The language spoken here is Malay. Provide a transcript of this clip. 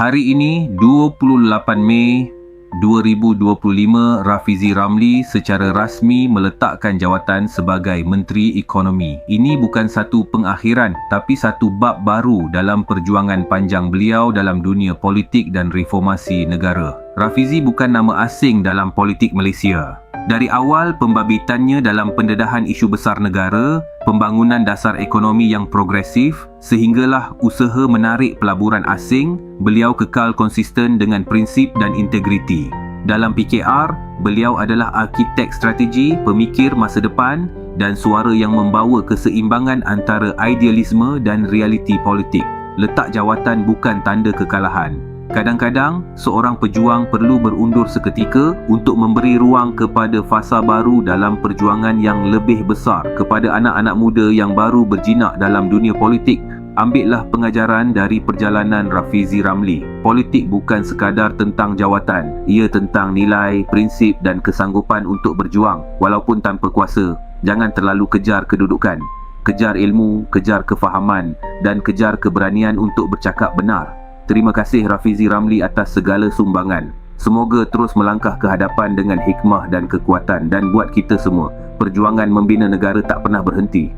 Hari ini 28 Mei 2025 Rafizi Ramli secara rasmi meletakkan jawatan sebagai Menteri Ekonomi. Ini bukan satu pengakhiran tapi satu bab baru dalam perjuangan panjang beliau dalam dunia politik dan reformasi negara. Rafizi bukan nama asing dalam politik Malaysia. Dari awal pembabitannya dalam pendedahan isu besar negara, pembangunan dasar ekonomi yang progresif, sehinggalah usaha menarik pelaburan asing, beliau kekal konsisten dengan prinsip dan integriti. Dalam PKR, beliau adalah arkitek strategi, pemikir masa depan dan suara yang membawa keseimbangan antara idealisme dan realiti politik. Letak jawatan bukan tanda kekalahan. Kadang-kadang, seorang pejuang perlu berundur seketika untuk memberi ruang kepada fasa baru dalam perjuangan yang lebih besar kepada anak-anak muda yang baru berjinak dalam dunia politik. Ambillah pengajaran dari perjalanan Rafizi Ramli. Politik bukan sekadar tentang jawatan. Ia tentang nilai, prinsip dan kesanggupan untuk berjuang walaupun tanpa kuasa. Jangan terlalu kejar kedudukan. Kejar ilmu, kejar kefahaman dan kejar keberanian untuk bercakap benar. Terima kasih Rafizi Ramli atas segala sumbangan. Semoga terus melangkah ke hadapan dengan hikmah dan kekuatan dan buat kita semua perjuangan membina negara tak pernah berhenti.